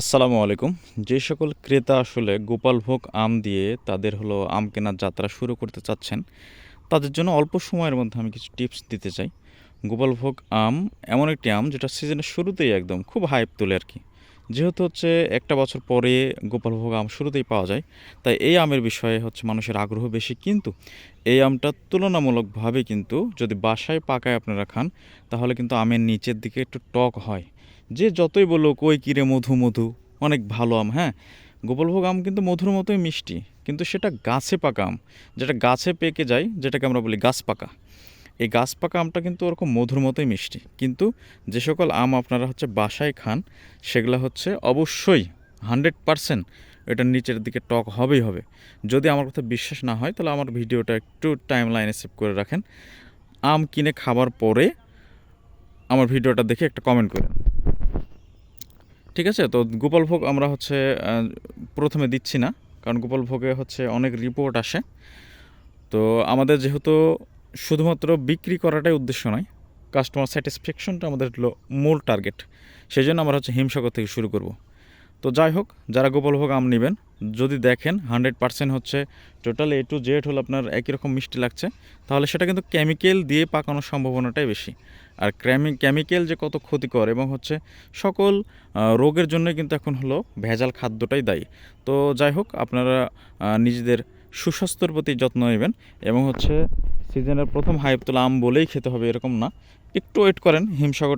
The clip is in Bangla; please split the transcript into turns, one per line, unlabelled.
আসসালামু আলাইকুম। যে সকল ক্রেতা আসলে গোপালভোগ আম দিয়ে তাদের হলো আম কেনার যাত্রা শুরু করতে চাচ্ছেন, তাদের জন্য অল্প সময়ের মধ্যে আমি কিছু টিপস দিতে চাই। গোপালভোগ আম এমন একটি আম যেটা সিজনের শুরুতেই একদম খুব হাইপ তোলে আর কি। যেহেতু হচ্ছে একটা বছর পরে গোপালভোগ আম শুরুতেই পাওয়া যায়, তাই এই আমের বিষয়ে হচ্ছে মানুষের আগ্রহ বেশি। কিন্তু এই আমটা তুলনামূলকভাবে কিন্তু যদি বাসায় পাকায় আপনারা খান, তাহলে কিন্তু আমের নিচের দিকে একটু টক হয়। যে যতই বলুক, ওই কিরে মধু মধু? অনেক ভালো আম হ্যাঁ? গোপালভোগ আম কিন্তু মধুর মতোই মিষ্টি, কিন্তু সেটা গাছে পাকা আম, যেটা গাছে পেকে যায়, যেটাকে আমরা বলি গাছ পাকা। এই গাছ পাকা আমটা কিন্তু ওরকম মধুর মতোই মিষ্টি। কিন্তু যে সকল আম আপনারা হচ্ছে বাসায় খান, সেগুলো হচ্ছে অবশ্যই হান্ড্রেড পারসেন্ট এটার নিচের দিকে টক হবেই হবে। যদি আমার কথা বিশ্বাস না হয়, তাহলে আমার ভিডিওটা একটু টাইম লাইনে সেভ করে রাখেন। আম কিনে খাবার পরে আমার ভিডিওটা দেখে একটা কমেন্ট করেন। ঠিক আছে? তো গোপাল ভোগ আমরা হচ্ছে প্রথমে দিচ্ছি না, কারণ গোপাল ভোগে হচ্ছে অনেক রিপোর্ট আসে। তো আমাদের যেহেতু শুধুমাত্র বিক্রি করাটাই উদ্দেশ্য নয় কাস্টমার স্যাটিসফ্যাকশনটা আমাদের হলো মূল টার্গেট সেই জন্য আমরা হচ্ছে হিমসাগর থেকে শুরু করব। তো যাই হোক, যারা গোপালভোগ আম নেবেন, যদি দেখেন হান্ড্রেড পার্সেন্ট হচ্ছে টোটাল এ টু জেড হলো আপনার একই রকম মিষ্টি লাগছে, তাহলে সেটা কিন্তু কেমিক্যাল দিয়ে পাকানোর সম্ভাবনাটাই বেশি। আর ক্র্যামি কেমিক্যাল যে কত ক্ষতিকর এবং হচ্ছে সকল রোগের জন্যই কিন্তু এখন হলো ভেজাল খাদ্যটাই দায়ী। তো যাই হোক, আপনারা নিজেদের সুস্বাস্থ্যের প্রতি যত্ন নেবেন এবং হচ্ছে সিজনের প্রথম হাইপ তোলা আম বলেই খেতে হবে এরকম না। একটু ওয়েট করেন হিমসাগর